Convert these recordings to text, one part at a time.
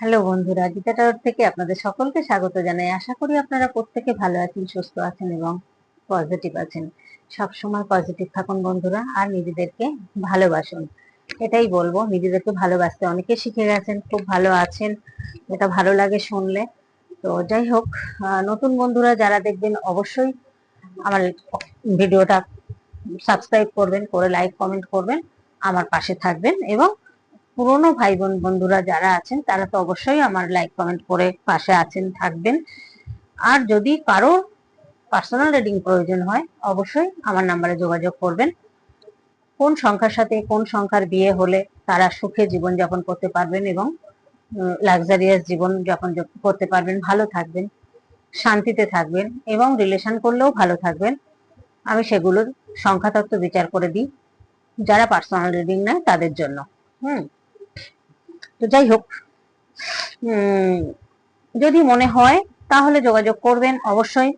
Hello বন্ধুরা, Gita tower থেকে আপনাদের সকলকে স্বাগত জানাই। আশা করি আপনারা প্রত্যেকে ভালো আছেন, সুস্থ আছেন এবং পজিটিভ আছেন। সব সময় পজিটিভ থাকুন বন্ধুরা আর নিজেদেরকে ভালোবাসুন। এটাই বলব, নিজেদেরকে ভালোবাসতে অনেকে শিখে গেছেন, খুব ভালো আছেন, এটা ভালো লাগে শুনলে। তো যাই হোক নতুন বন্ধুরা যারা দেখবেন অবশ্যই আমার ভিডিওটা সাবস্ক্রাইব করবেন, করে লাইক কমেন্ট করবেন, আমার পাশে থাকবেন এবং পুরনো ভাই বোন বন্ধুরা যারা আছেন, তারা তো অবশ্যই আমার লাইক কমেন্ট করে পাশে আছেন, থাকবেন। আর যদি কারও পার্সোনাল রিডিং প্রয়োজন হয়, অবশ্যই আমার নাম্বারে যোগাযোগ করবেন। কোন সংখ্যার সাথে কোন সংখ্যার বিয়ে হলে তারা সুখে জীবনযাপন করতে পারবেন এবং লাক্সারিয়াস জীবন যাপন করতে পারবেন, ভালো থাকবেন, শান্তিতে থাকবেন এবং রিলেশন করলেও ভালো থাকবেন। আমি সেগুলোর সংখ্যাতত্ত্ব বিচার করে দিই, যারা পার্সোনাল রিডিং নেয় তাদের জন্য। হুম। তো যাই হোক যদি মনে হয় তাহলে যোগাযোগ করবেন অবশ্যই।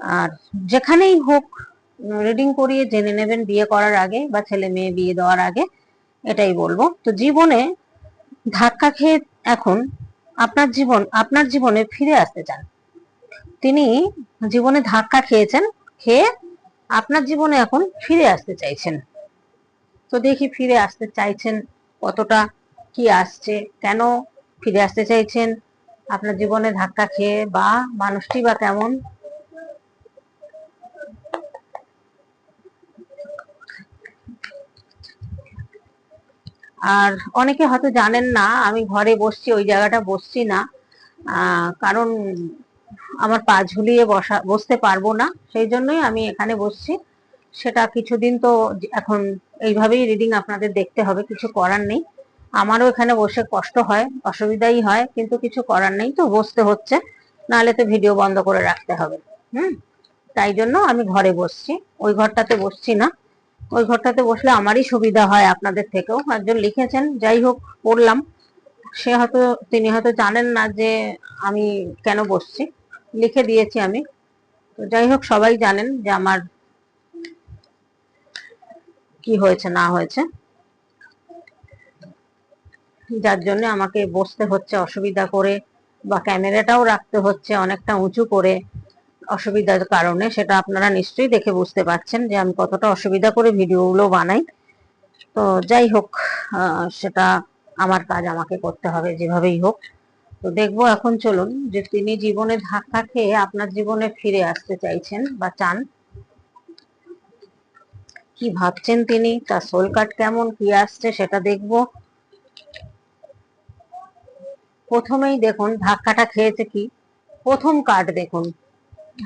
আর যেখানেই হোক, রিডিং করিয়ে জেনে নেবেন বিয়ে করার আগে বা ছেলে মেয়ে বিয়ে দেওয়ার আগে, এটাই বলব। তো জীবনে ধাক্কা খেয়ে এখন আপনার জীবন, আপনার জীবনে ফিরে আসতে চান। তিনি জীবনে ধাক্কা খেয়েছেন, খেয়ে আপনার জীবনে এখন ফিরে আসতে চাইছেন। তো দেখি ফিরে আসতে চাইছেন কতটা কি আসছে? কেন ফিরে আসতে চাইছেন? আপনার জীবনে ধাক্কা খেয়ে বা মানুষটি বা কেমন? আর অনেকে হয়তো জানেন না, আমি ঘরে বসছি, ওই জায়গাটা বসছি না। কারণ আমার পা ঝুলিয়ে বসা, বসতে পারব না। সেই জন্যই আমি এখানে বসছি। সেটা কিছুদিন তো এখন এইভাবেই রিডিং আপনাদের দেখতে হবে, কিছু করার নেই। আমারও এখানে বসে কষ্ট হয়, অসুবিধাই হয়, কিন্তু কিছু করার নেই তো, বসতে হচ্ছে। নাহলে তো ভিডিও বন্ধ করে রাখতে হবে, হুম? তাই জন্য আমি ঘরে বসছি। ওই ঘরটাতে বসছি না। ওই ঘরটাতে বসলে আমারই সুবিধা হয় আপনাদের থেকেও। একজন লিখেছেন, যাই হোক, পড়লাম। সে হয়তো, তিনি হয়তো জানেন না যে আমি কেন বসছি। লিখে দিয়েছি আমি। তো যাই হোক, সবাই জানেন যে আমার কি হয়েছে, না হয়েছে। যার জন্য আমাকে বসতে হচ্ছে অসুবিধা করে বা ক্যামেরাটাও রাখতে হচ্ছে অনেকটা উঁচু করে অসুবিধার কারণে, সেটা আপনারা নিশ্চয়ই দেখে বুঝতে পারছেন যে আমি কতটা অসুবিধা করে ভিডিওগুলো বানাই। তো যাই হোক সেটা আমার কাজ আমাকে করতে হবে যেভাবেই হোক। তো দেখব এখন চলুন যে তিনি জীবনে ধাক্কা খেয়ে আপনার জীবনে ফিরে আসতে চাইছেন বা চান। কি ভাবছেন তিনি? তার সোল কার্ড কেমন? কি আসছে? সেটা দেখব। প্রথমেই দেখুন ধাক্কাটা খেয়েছে কি? প্রথম কার্ড দেখুন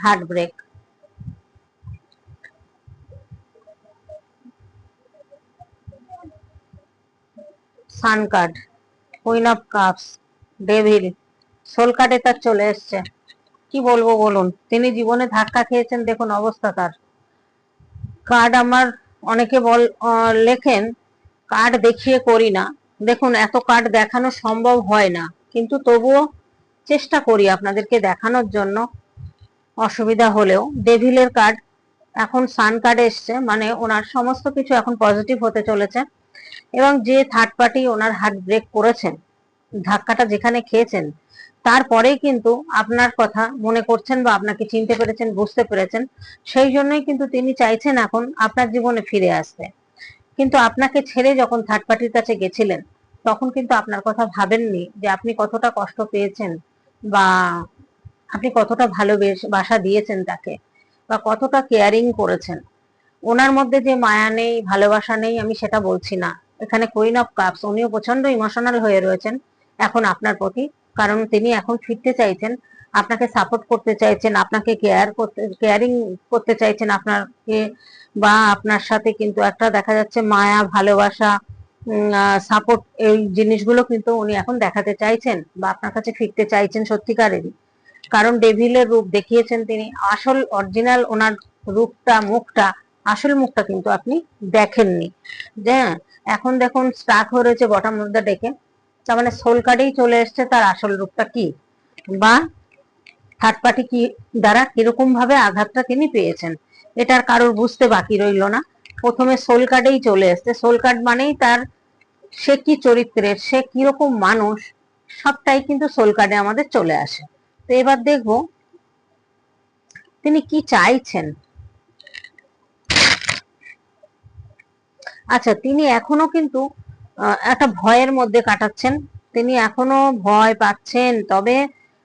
heart break sun card queen of cups devil soul কার্ডে তার চলে এসছে। কি বলব বলুন, তিনি জীবনে ধাক্কা খেয়েছেন, দেখুন অবস্থা তার। কার্ড আমার অনেকে বল লেখেন কার্ড দেখিয়ে করি না। দেখুন এত কার্ড দেখানো সম্ভব হয় না। কিন্তু তবুও চেষ্টা করি আপনাদেরকে দেখানোর জন্য। অসুবিধা হলেও। ডেভিলের কার্ড এখন সান কার্ড এসছে। মানে ওনার সমস্ত কিছু এখন পজিটিভ হতে চলেছে। এবং যে থার্ড পার্টি ওনার হার্ট ব্রেক করেছেন, ধাক্কাটা যেখানে খেয়েছেন তারপরেই কিন্তু আপনার কথা মনে করছেন বা আপনাকে চিনতে পেরেছেন, বুঝতে পেরেছেন, সেই জন্যই কিন্তু তিনি চাইছেন এখন আপনার জীবনে ফিরে আসতে। কিন্তু আপনাকে ছেড়ে যখন থার্ড পার্টির কাছে গেছিলেন তখন কিন্তু আপনার কথা ভাবেননি যে আপনি কতটা কষ্ট পেয়েছেন বা আপনি কতটা ভালোবেসে বাসা দিয়েছেন তাকে বা কতটা কেয়ারিং করেছেন। ওনার মধ্যে যে মায়া নেই, ভালোবাসা নেই, আমি সেটা বলছি না। এখানে কুইন অফ কাপস উনিও প্রচণ্ড ইমোশনাল হয়ে রয়েছেন এখন আপনার প্রতি। কারণ তিনি এখন ফিরতে চাইছেন, আপনাকে সাপোর্ট করতে চাইছেন, আপনাকে কেয়ার করতে কেয়ারিং করতে চাইছেন আপনাকে বা আপনার সাথে কিন্তু একটা দেখা যাচ্ছে মায়া, ভালোবাসা সাপোর্ট এই জিনিসগুলো কিন্তু উনি এখন দেখাতে চাইছেন বা আপনার কাছে ফিরতে চাইছেন সত্যিকারেরই। কারণ ডেভিলের রূপ দেখিয়েছেন তিনি আসল অরিজিনাল ওনার রূপটা মুখটা আসল মুখটা কিন্তু আপনি দেখেননি। যে হ্যাঁ, এখন দেখুন স্টাক হয়ে রয়েছে বটার মধ্যে ডেকে তার মানে সোল কার্ডেই চলে এসছে তার আসল রূপটা কি? বা থার্ড পার্টি কি দ্বারা কীরকম ভাবে আঘাতটা তিনি পেয়েছেন? এটার কারোর বুঝতে বাকি রইল না। প্রথমে সোল কার্ডেই চলে এসছে। সোল কার্ড মানেই তার সে কি চরিত্রের, সে কীরকম মানুষ, সবটাই কিন্তু সোল কার্ডে আমাদের চলে আসে। তো এবার দেখব তিনি কি চাইছেন। আচ্ছা তিনি এখনও কিন্তু একটা ভয়ের মধ্যে কাটাচ্ছেন। তিনি এখনও ভয় পাচ্ছেন, তবে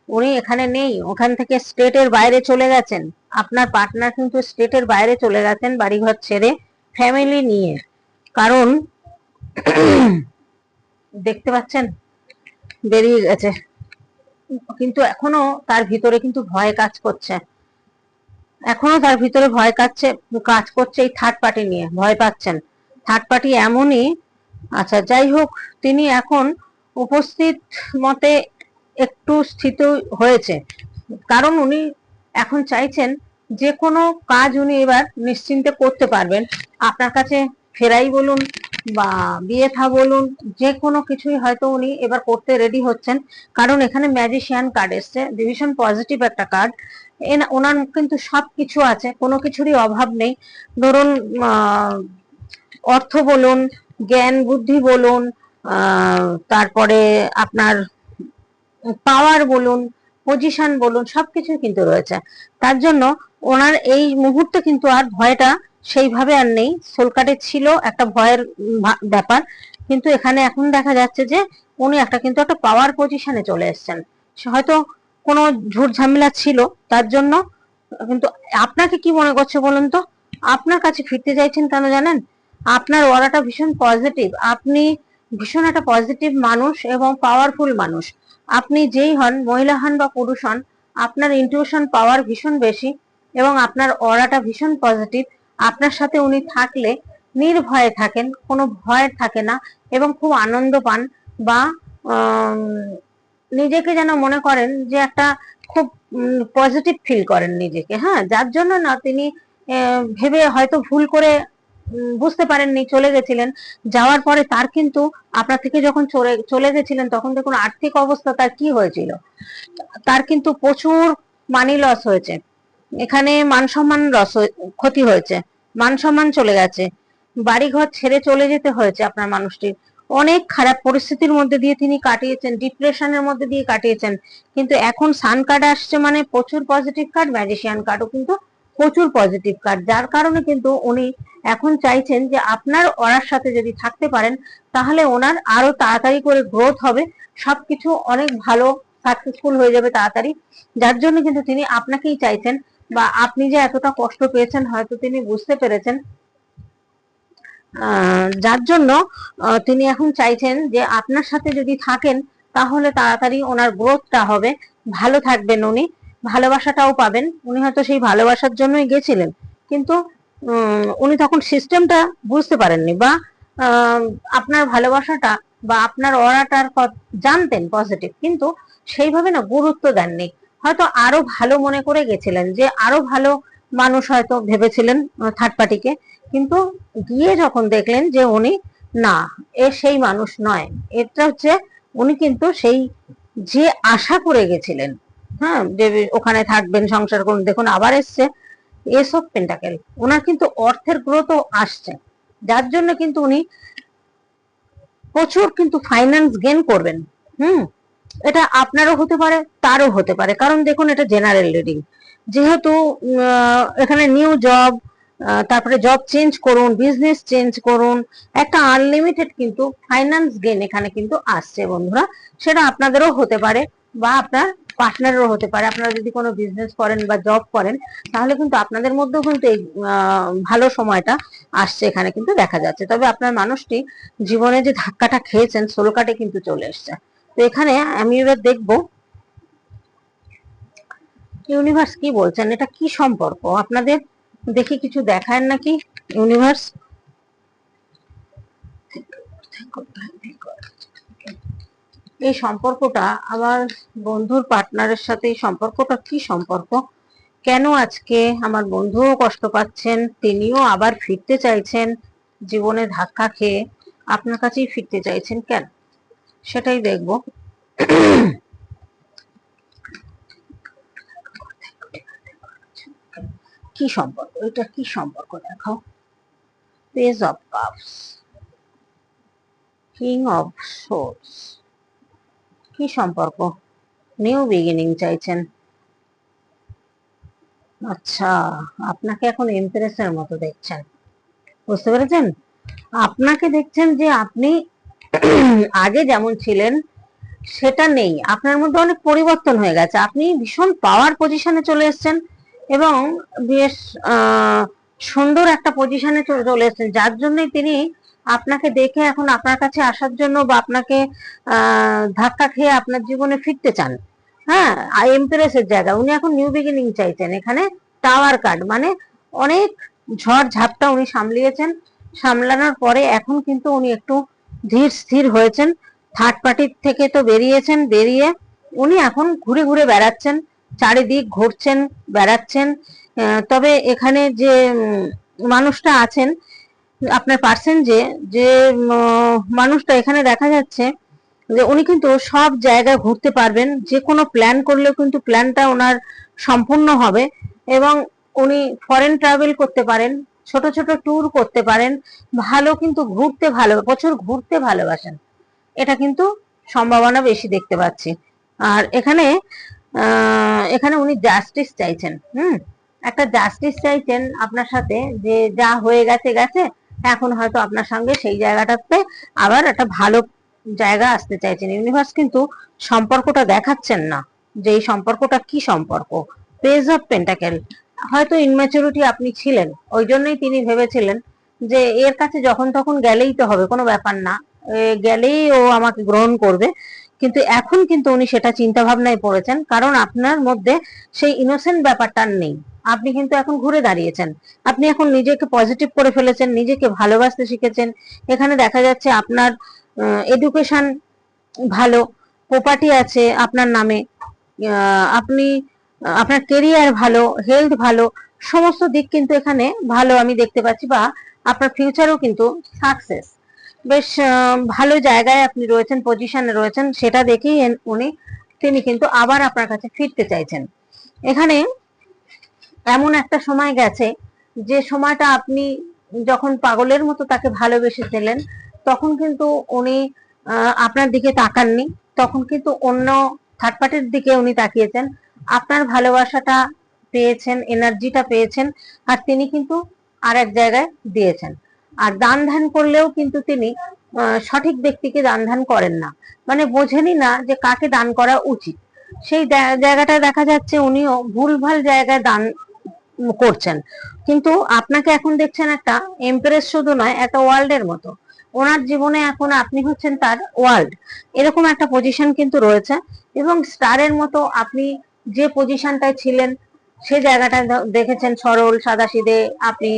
উনি এখানে নেই। ওখান থেকে স্টেটের বাইরে চলে গেছেন। আপনার পার্টনার কিন্তু স্টেটের বাইরে চলে গেছেন বাড়িঘর ছেড়ে। ফ্যামিলি নিয়ে। কারণ দেখতে পাচ্ছেন বেরিয়ে গেছে। কিন্তু এখনও তার ভিতরে কিন্তু ভয় কাজ করছে। এখনও তার ভিতরে ভয় কাজছে, কাজ করছে এই থার্ড পার্টি নিয়ে, ভয় পাচ্ছেন। থার্ড পার্টি এমনই আচ্ছা যাই হোক, তিনি এখন উপস্থিত মতে একটু স্থিত হয়েছে। কারণ উনি এখন চাইছেন যে কোনো কাজ উনি এবার নিশ্চিন্তে করতে পারবেন। আপনার কাছে ফেরাই বলুন বা বিয়ে থা বলুন যে কোনো কিছুই হয়তো উনি এবার করতে রেডি হচ্ছেন। কারণ এখানে ম্যাজিশিয়ান কার্ড এসছে ভীষণ পজিটিভ একটা কার্ড ওনার কিন্তু সব কিছু আছে, কোনো কিছুরই অভাব নেই। ধরুন অর্থ বলুন, জ্ঞান, বুদ্ধি বলুন তারপরে আপনার পাওয়ার বলুন পজিশন বলুন, সবকিছু কিন্তু রয়েছে। তার জন্য ওনার এই মুহূর্তে কিন্তু আর ভয়টা সেইভাবে আর নেই। সোলকাটে ছিল একটা ভয়ের ব্যাপার। কিন্তু এখানে এখন দেখা যাচ্ছে যে উনি একটা কিন্তু একটা পাওয়ার পজিশনে চলে এসেছেন। হয়তো কোনো ঝুট ঝামেলা ছিল, তার জন্য কিন্তু আপনাকে কি মনে করছে বলুন তো? আপনার কাছে ফিরতে চাইছেন কেন জানেন? আপনার ওরাটা ভীষণ পজিটিভ আপনি ভীষণ একটা পজিটিভ মানুষ এবং পাওয়ারফুল মানুষ। আপনি যেই হন, মহিলা হন বা পুরুষ হন, আপনার ইনটিউশন পাওয়ার ভীষণ বেশি এবং আপনার অরাটা ভীষণ পজিটিভ আপনার সাথে উনি থাকলে নির্ভয়ে থাকেন, কোনো ভয় থাকে না এবং খুব আনন্দ পান বা নিজেকে যেন মনে করেন যে একটা খুব পজিটিভ ফিল করেন নিজেকে হ্যাঁ? যার জন্য না তিনি ভেবে হয়তো ভুল করে বুঝতে পারেননি, চলে গেছিলেন। যাওয়ার পরে তার কিন্তু আপনার থেকে যখন চলে চলে গেছিলেন, তখন দেখুন আর্থিক অবস্থা তার কি হয়েছিল। তার কিন্তু প্রচুর মানি লস হয়েছে। এখানে মান সম্মান লস ক্ষতি হয়েছে। মান সম্মান চলে গেছে। বাড়িঘর ছেড়ে চলে যেতে হয়েছে আপনার মানুষটির। অনেক খারাপ পরিস্থিতির মধ্যে দিয়ে তিনি কাটিয়েছেন, ডিপ্রেশনের মধ্যে দিয়ে কাটিয়েছেন। কিন্তু এখন সান কার্ড আসছে মানে প্রচুর পজিটিভ কার্ড ম্যাজিশিয়ান কার্ডও কিন্তু প্রচুর পজিটিভ কার্ড যার কারণে কিন্তু উনি এখন চাইছেন যে আপনার ওনার সাথে যদি থাকতে পারেন, তাহলে ওনার আরও তাড়াতাড়ি করে গ্রোথ হবে। সবকিছু অনেক ভালো সাকসেসফুল হয়ে যাবে তাড়াতাড়ি। যার জন্য কিন্তু তিনি আপনাকেই চাইছেন বা আপনি যে এতটা কষ্ট পেয়েছেন হয়তো তিনি বুঝতে পেরেছেন। যার জন্য তিনি এখন চাইছেন যে আপনার সাথে যদি থাকেন, তাহলে তাড়াতাড়ি ওনার গ্রোথটা হবে। ভালো থাকবেন উনি। ভালোবাসাটাও পাবেন। উনি হয়তো সেই ভালোবাসার জন্যই গেছিলেন। কিন্তু উনি তখন সিস্টেমটা বুঝতে পারেননি বা আপনার ভালোবাসাটা বা আপনার অরাটার জানতেন পজিটিভ কিন্তু সেইভাবে না গুরুত্ব দেননি। হয়তো আরও ভালো মনে করে গেছিলেন যে, আরও ভালো মানুষ হয়তো ভেবেছিলেন থার্ড পার্টিকে কিন্তু গিয়ে যখন দেখলেন যে উনি, না, এ সেই মানুষ নয়। এটা হচ্ছে, উনি কিন্তু সেই যে আশা করে গেছিলেন হ্যাঁ যে ওখানে থাকবেন, সংসার করুন। দেখুন, আবার এসছে এসব পেন্টাকেল ওনার কিন্তু অর্থের গ্রোথও আসছে। যার জন্য কিন্তু উনি প্রচুর কিন্তু ফাইন্যান্স গেন করবেন। হুম, এটা আপনারও হতে পারে, তারও হতে পারে। কারণ দেখুন, এটা জেনারেল রিডিং যেহেতু এখানে নিউ জব তারপরে জব চেঞ্জ করুন বিজনেস চেঞ্জ করুন, একটা আনলিমিটেড কিন্তু ফাইন্যান্স গেন এখানে কিন্তু আসছে বন্ধুরা। সেটা আপনাদেরও হতে পারে বা আপনার পার্টনারেরও হতে পারে। আপনারা যদি কোনো বিজনেস করেন বা জব করেন, তাহলে কিন্তু আপনাদের মধ্যেও কিন্তু এই ভালো সময়টা আসছে এখানে কিন্তু দেখা যাচ্ছে। তবে আপনার মানুষটি জীবনে যে ধাক্কাটা খেয়েছেন সোলো কাটে কিন্তু চলে এসছে। তো এখানে আমি এবার দেখব ইউনিভার্স কি বলছেন, এটা কি সম্পর্ক? আপনাদের দেখি কিছু দেখায় নাকি? ইউনিভার্স? এই সম্পর্কটা আমার বন্ধুর পার্টনারের সাথে এই সম্পর্কটা কি সম্পর্ক? কেন আজকে আমার বন্ধুও কষ্ট পাচ্ছেন, তিনিও আবার ফিরতে চাইছেন, জীবনে ধাক্কা খেয়ে আপনার কাছেই ফিরতে চাইছেন কেন? সেটাই দেখব। কি সম্পর্ক? এটা কি সম্পর্ক দেখাও page of cups king of swords কি সম্পর্ক? নিউ বিগিনিং চাইছেন। আচ্ছা আপনাকে এখন এমপ্রেসের মতো দেখছেন। বুঝতে পেরেছেন? আপনাকে দেখছেন যে আপনি আগে যেমন ছিলেন, সেটা নেই। আপনার মধ্যে অনেক পরিবর্তন হয়ে গেছে। আপনি ভীষণ পাওয়ার পজিশনে চলে এসেছেন এবং বেশ সুন্দর একটা পজিশনে চলে এসেছেন। যার জন্যই তিনি আপনাকে দেখে এখন আপনার কাছে আসার জন্য বা আপনাকে ধাক্কা খেয়ে আপনার জীবনে ফিরতে চান। হ্যাঁ এমপ্রেসের জায়গা। উনি এখন নিউ বিগিনিং চাইছেন এখানে। টাওয়ার কার্ড মানে অনেক ঝড় ঝাপটা উনি সামলিয়েছেন। সামলানোর পরে এখন কিন্তু উনি একটু ধীর স্থির হয়েছেন। থার্ড পার্টির থেকে তো বেরিয়েছেন, বেরিয়ে উনি এখন ঘুরে ঘুরে বেড়াচ্ছেন। চারিদিক ঘুরছেন, বেড়াচ্ছেন। তবে এখানে যে মানুষটা আছেন আপনার পার্সেন যে যে মানুষটা এখানে দেখা যাচ্ছে যে উনি কিন্তু সব জায়গায় ঘুরতে পারবেন, যে কোনো প্ল্যান করলেও কিন্তু প্ল্যানটা ওনার সম্পূর্ণ হবে এবং উনি ফরেন ট্রাভেল করতে পারেন, ছোট ছোট ট্যুর করতে পারেন, ভালো কিন্তু ঘুরতে ভালো, প্রচুর ঘুরতে ভালোবাসেন। এটা কিন্তু সম্ভাবনা বেশি দেখতে পাচ্ছি। আর এখানে এখানে উনি জাস্টিস চাইছেন, হুম? একটা জাস্টিস চাইছেন আপনার সাথে যে যা হয়ে গেছে গেছে এখন হয়তো আপনার সঙ্গে সেই জায়গাটাতে আবার একটা ভালো জায়গা আসতে চাইছেন। ইউনিভার্স কিন্তু সম্পর্কটা দেখাচ্ছেন না যে এই সম্পর্কটা কি সম্পর্ক। পেজ অফ পেন্টাকেল হয়তো ইনম্যাচুরিটি আপনি ছিলেন, ওই জন্যই তিনি ভেবেছিলেন যে এর কাছে যখন তখন গেলেই তো হবে, কোনো ব্যাপার না। গেলেই ও আমাকে গ্রহণ করবে। কিন্তু এখন কিন্তু উনি সেটা চিন্তা ভাবনায় পড়েছেন, কারণ আপনার মধ্যে সেই ইনোসেন্ট ব্যাপারটা নেই। আপনি কিন্তু এখন ঘুরে দাঁড়িয়েছেন। আপনি এখন নিজেকে পজিটিভ করে ফেলেছেন, নিজেকে ভালোবাসতে শিখেছেন। এখানে দেখা যাচ্ছে আপনার এডুকেশন ভালো প্রপার্টি আছে আপনার নামে আপনি, আপনার কেরিয়ার ভালো হেলথ ভালো, সমস্ত দিক কিন্তু এখানে ভালো আমি দেখতে পাচ্ছি বা আপনার ফিউচারও কিন্তু সাকসেস বেশ ভালো জায়গায় আপনি রয়েছেন পজিশনে রয়েছেন, সেটা দেখেই উনি, তিনি কিন্তু আবার আপনার কাছে ফিরতে চাইছেন। এখানে এমন একটা সময় গেছে, যে সময়টা আপনি যখন পাগলের মতো তাকে ভালোবেসেছিলেন, তখন কিন্তু উনি আপনার দিকে তাকাননি, তখন কিন্তু অন্য থার্ড পার্টির দিকে উনি তাকিয়েছেন, আপনার ভালোবাসাটা পেয়েছেন এনার্জিটা পেয়েছেন, আর তিনি কিন্তু আর এক জায়গায় দিয়েছেন। আর দান ধ্যান করলেও কিন্তু তিনি সঠিক ব্যক্তিকে দান ধ্যান করেন না। মানে বোঝেনই না যে কাকে দান করা উচিত। সেই জায়গাটা দেখা যাচ্ছে উনিও ভুলভাল জায়গায় দান করছেন। কিন্তু আপনাকে এখন দেখছেন একটা এমপ্রেস শুধু নয়, একটা ওয়ার্ল্ডের মতো। ওনার জীবনে এখন আপনি হচ্ছেন তার ওয়ার্ল্ড। এরকম একটা পজিশন কিন্তু রয়েছে এবং স্টারের মতো আপনি যে পজিশনটায় ছিলেন, সে জায়গাটা দেখেছেন সরল, সাদাসিধে, আপনি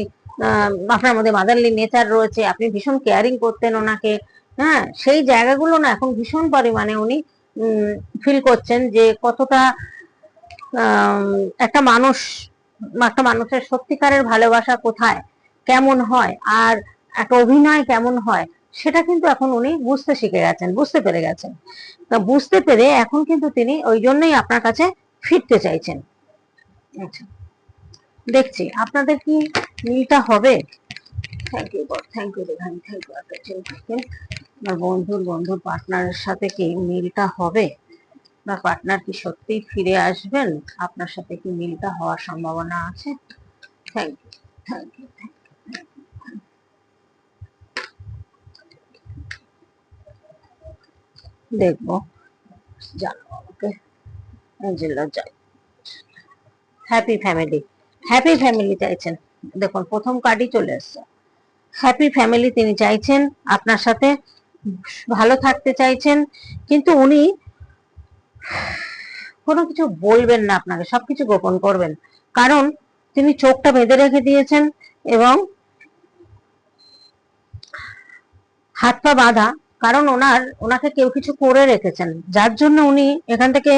আপনার মধ্যে মাদারলি নেচার রয়েছে, আপনি ভীষণ কেয়ারিং করতেন ওনাকে। হ্যাঁ সেই জায়গাগুলো না এখন ভীষণ পরিমাণে উনি ফিল করছেন যে কতটা একটা মানুষ, একটা মানুষের সত্যিকারের ভালোবাসা কোথায়, কেমন হয়, আর একটা অভিনয় কেমন হয়, সেটা কিন্তু এখন উনি বুঝতে শিখে গেছেন, বুঝতে পেরে গেছেন। তা বুঝতে পেরে এখন কিন্তু তিনি ওই জন্যই আপনার কাছে ফিরতে চাইছেন। আচ্ছা। দেখছি। আপনাদের কি মিলটা হবে? Thank you God thank you রেখান thank you আমার বন্ধুর বন্ধুর পার্টনারের সাথে কি মিলটা হবে? বা পার্টনার কি সত্যিই ফিরে আসবেন? আপনার সাথে কি মিলটা হওয়ার সম্ভাবনা আছে? থ্যাংক ইউ থ্যাংক ইউ দেখব। জানো আমাকে অ্যাঞ্জেলা যাই হ্যাপি ফ্যামিলি হ্যাপি ফ্যামিলি চাইছেন। দেখুন, প্রথম কার্ডই চলে এসছে। হ্যাপি ফ্যামিলি তিনি চাইছেন, আপনার সাথে ভালো থাকতে চাইছেন, কিন্তু উনি কোনো কিছু বলবেন না আপনাকে, সবকিছু গোপন করবেন। কারণ তিনি চোখটা বেঁধে রেখে দিয়েছেন এবং হাত পা বাঁধা, কারণ ওনার, ওনাকে কেউ কিছু করে রেখেছেন। যার জন্য উনি এখান থেকে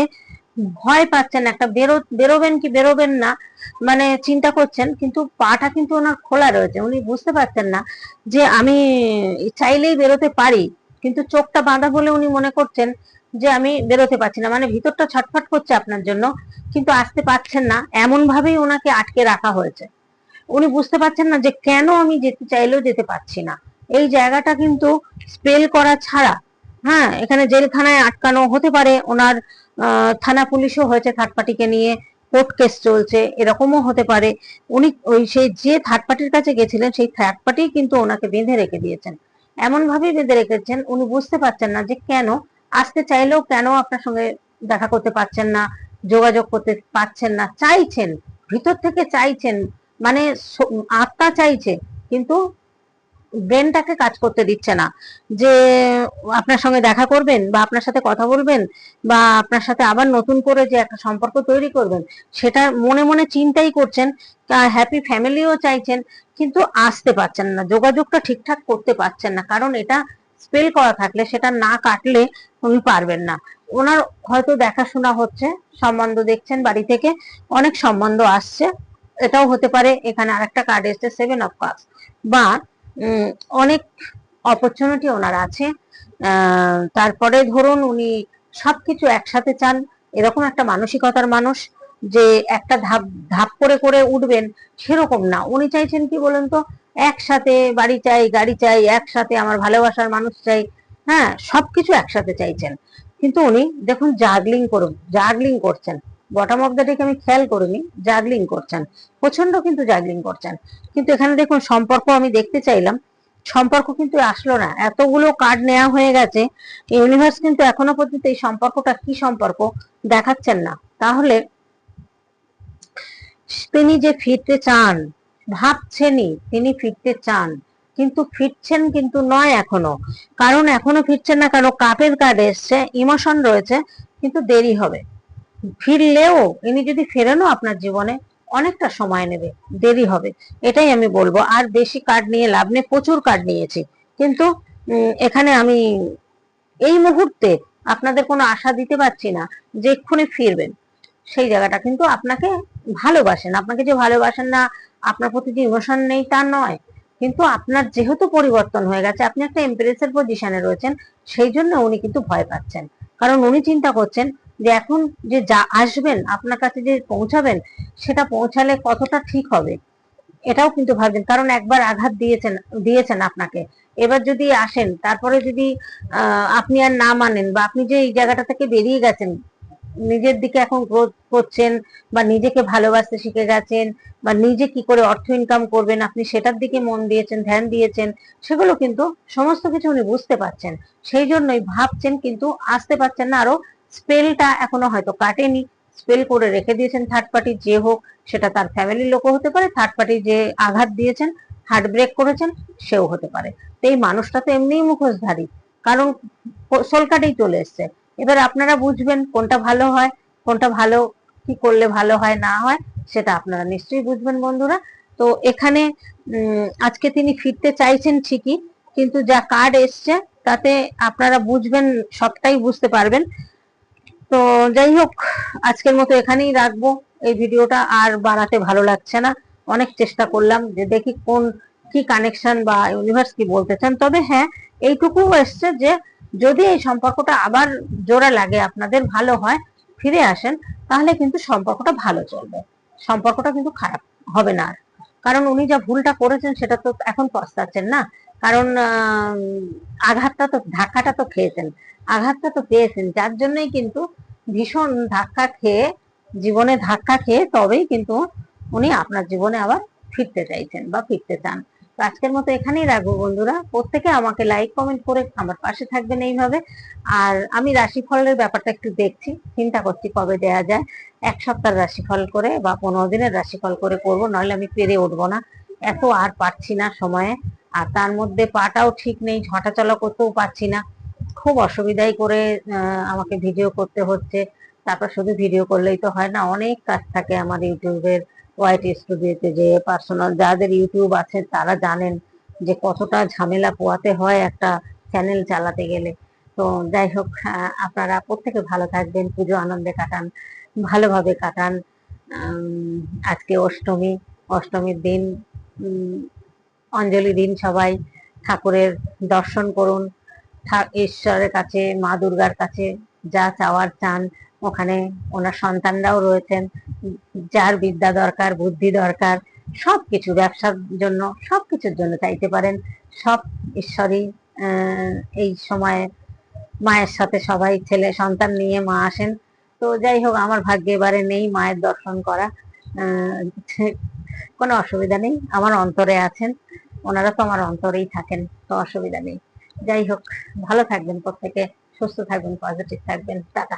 ভয় পাচ্ছেন একটা, বেরো, বেরোবেন কি বেরোবেন না মানে চিন্তা করছেন, কিন্তু পাটা কিন্তু ওনার খোলা রয়েছে, উনি বুঝতে পারছেন না যে আমি চাইলেই বেরোতে পারি, কিন্তু চোখটা বাঁধা বলে উনি মনে করছেন যে আমি বেরোতে পারছি না মানে ভিতরটা ছটফট করছে আপনার জন্য, কিন্তু আসতে পারছেন না এমন ভাবেই ওনাকে আটকে রাখা হয়েছে। উনি বুঝতে পারছেন না যে কেন আমি যেতে, চাইলেও যেতে পারছি না। এই জায়গাটা কিন্তু স্পেল করা ছাড়া হ্যাঁ এখানে জেলখানায় আটকানো হতে পারে, ওনার থানা পুলিশও হয়েছে থার্ড পার্টিকে নিয়ে কোর্ট কেস চলছে, এরকমও হতে পারে। উনি ওই সেই যে থার্ড পার্টির কাছে গেছিলেন, সেই থার্ড পার্টি কিন্তু ওনাকে বেঁধে রেখে দিয়েছেন। এমন ভাবেই বেঁধে রেখেছেন, উনি বুঝতে পারছেন না যে কেন, আসতে চাইলেও কেন আপনার সঙ্গে দেখা করতে পারছেন না, যোগাযোগ করতে পারছেন না, চাইছেন, ভিতর থেকে চাইছেন মানে আত্মা চাইছে, কিন্তু ব্রেনটাকে কাজ করতে দিচ্ছে না। যে আপনার সঙ্গে দেখা করবেন বা আপনার সাথে কথা বলবেন বা আপনার সাথে আবার নতুন করে যে একটা সম্পর্ক তৈরি করবেন, সেটা মনে মনে চিন্তাই করছেন হ্যাপি ফ্যামিলিও চাইছেন, কিন্তু আসতে পারছেন না, যোগাযোগটা ঠিকঠাক করতে পারছেন না। কারণ এটা স্পেল করা থাকলে, সেটা না কাটলে উনি পারবেন না। ওনার হয়তো দেখাশোনা হচ্ছে, সম্বন্ধ দেখছেন বাড়ি থেকে, অনেক সম্বন্ধ আসছে, এটাও হতে পারে, এখানে আরেকটা কার্ড এসছে সেভেন অফ কাপস বা অনেক অপরচুনিটি ওনার আছে। তারপরে ধরুন উনি সবকিছু একসাথে চান, এরকম একটা মানসিকতার মানুষ যে একটা ধাপ ধাপ করে করে উঠবেন সেরকম না। উনি চাইছেন কি বলেন তো, একসাথে বাড়ি চাই, গাড়ি চাই, একসাথে আমার ভালোবাসার মানুষ চাই হ্যাঁ সবকিছু একসাথে চাইছেন। কিন্তু উনি দেখুন জাগলিং করুন জাগলিং করছেন। বটম অফ দ্য ডেকে আমি খেয়াল করিনি জাগলিং করছেন। প্রচণ্ড কিন্তু জাগলিং করছেন। কিন্তু এখানে দেখুন, সম্পর্ক আমি দেখতে চাইলাম। সম্পর্ক কিন্তু আসলো না। এতগুলো কার্ড নেওয়া হয়ে গেছে। ইউনিভার্স কিন্তু এখনও পর্যন্ত এই সম্পর্কটা কি সম্পর্ক দেখাচ্ছেন না। তাহলে তিনি যে ফিরতে চান ভাবছেনই তিনি ফিরতে চান। কিন্তু ফিরছেন কিন্তু নয় এখনও। কারণ এখনও ফিরছেন না কারণ কাপের কার্ড এসছে ইমোশন রয়েছে, কিন্তু দেরি হবে। ফিরলেও ইনি যদি ফেরেনও আপনার জীবনে অনেকটা সময় নেবে, দেরি হবে। এটাই আমি বলব। আর বেশি কার্ড নিয়ে লাভ নেই, প্রচুর কার্ড নিয়েছি। কিন্তু এখানে আমি এই মুহূর্তে আপনাদের কোনো আশা দিতে পারছি না যে এক্ষুনি ফিরবেন। সেই জায়গাটা কিন্তু আপনাকে ভালোবাসেন। আপনাকে যে ভালোবাসেন না, আপনার প্রতি যে ইমোশন নেই তা নয়। কিন্তু আপনার যেহেতু পরিবর্তন হয়ে গেছে, আপনি একটা এমপ্রেসের পজিশনে রয়েছেন, সেই জন্য উনি কিন্তু ভয় পাচ্ছেন। কারণ উনি চিন্তা করছেন যে এখন যে যা আসবেন, আপনার কাছে যে পৌঁছাবেন, সেটা পৌঁছালে কতটা ঠিক হবে? এটাও কিন্তু ভাবছেন কারণ একবার আঘাত দিয়েছেন দিয়েছেন আপনাকে। এবার যদি আসেন, তারপরে যদি আপনি আর না মানেন বা আপনি যে এই জায়গাটা থেকে বেরিয়ে গেছেন, নিজের দিকে এখন গ্রোথ করছেন বা নিজেকে ভালোবাসতে শিখে গেছেন বা নিজে কি করে অর্থ ইনকাম করবেন, আপনি সেটার দিকে মন দিয়েছেন, ধ্যান দিয়েছেন, সেগুলো কিন্তু সমস্ত কিছু উনি বুঝতে পারছেন। সেই জন্যই ভাবছেন কিন্তু আসতে পারছেন না, আরও স্পেলটা এখনও হয়তো কাটেনি। স্পেল করে রেখে দিয়েছেন থার্ড পার্টি যে হোক, সেটা তার ফ্যামিলির লোকও হতে পারে থার্ড পার্টি যে আঘাত দিয়েছেন হার্ট ব্রেক করেছেন, সেও হতে পারে। তো এই মানুষটা তো এমনিই মুখোশধারী, কারণ সোলকাটেই চলে এসছে। এবার আপনারা বুঝবেন কোনটা ভালো হয়, কোনটা ভালো, কি করলে ভালো হয়, না হয়, সেটা আপনারা নিশ্চয়ই বুঝবেন বন্ধুরা। তো এখানে আজকে তিনি ফিরতে চাইছেন ঠিকই, কিন্তু যা কার্ড এসছে, তাতে আপনারা বুঝবেন, সবটাই বুঝতে পারবেন। তো যাই হোক আজকের মতো এখানেই রাখব এই ভিডিওটা। আর বানাতে ভালো লাগছে না, অনেক চেষ্টা করলাম যে দেখি কোন, কি কানেকশন বা ইউনিভার্স কি বলতে চান। তবে হ্যাঁ এইটুকু এসছে যে যদি এই সম্পর্কটা আবার জোড়া লাগে, আপনাদের ভালো হয়, ফিরে আসেন, তাহলে কিন্তু সম্পর্কটা ভালো চলবে। সম্পর্কটা কিন্তু খারাপ হবে না আর। কারণ উনি যা ভুলটা করেছেন, সেটা তো এখন পস্তাচ্ছেন না। কারণ আঘাতটা তো, ধাক্কাটা তো খেয়েছেন। আঘাতটা তো পেয়েছেন, যার জন্যই কিন্তু ভীষণ ধাক্কা খেয়ে, জীবনে ধাক্কা খেয়ে তবেই কিন্তু উনি আপনার জীবনে আবার ফিরতে চাইছেন বা ফিরতে চান। তো আজকের মতো এখানেই রাখব বন্ধুরা। প্রত্যেকে আমাকে লাইক কমেন্ট করে আমার পাশে থাকবেন এইভাবে। আর আমি রাশিফলের ব্যাপারটা একটু দেখছি, চিন্তা করছি কবে দেয়া যায়। এক সপ্তাহ রাশিফল করে বা পনেরো দিনের রাশিফল করে করব নইলে আমি পেরে উঠবো না। এত আর পারছি না সময়ে। আর তার মধ্যে পাটাও ঠিক নেই হাঁটাচলা করতেও পারছি না। খুব অসুবিধাই করে আমাকে ভিডিও করতে হচ্ছে। তারপর শুধু ভিডিও করলেই তো হয় না, অনেক কাজ থাকে আমার ইউটিউবের ওয়াইট স্টুডিওতে যে পার্সোনাল যাদের ইউটিউব আছে তারা জানেন যে কতটা ঝামেলা পোয়াতে হয় একটা চ্যানেল চালাতে গেলে। তো যাই হোক আপনারা প্রত্যেকে ভালো থাকবেন, পুজো আনন্দে কাটান, ভালোভাবে কাটান। আজকে অষ্টমী, অষ্টমীর দিন অঞ্জলি দিন সবাই ঠাকুরের দর্শন করুন ঈশ্বরের কাছে, মা দুর্গার কাছে যা চাওয়ার চান, ওখানে ওনার সন্তানরাও রয়েছেন, যার বিদ্যা দরকার, বুদ্ধি দরকার, সবকিছু ব্যবসার জন্য, সবকিছুর জন্য চাইতে পারেন, সব ঈশ্বরই এই সময়ে মায়ের সাথে সবাই ছেলে সন্তান নিয়ে মা আসেন। তো যাই হোক, আমার ভাগ্যে এবারে নেই মায়ের দর্শন করা কোনো অসুবিধা নেই। আমার অন্তরে আছেন। ওনারা তো আমার অন্তরেই থাকেন, তো অসুবিধা নেই। যাই হোক, ভালো থাকবেন প্রত্যেকে, সুস্থ থাকবেন পজিটিভ থাকবেন। টাটা।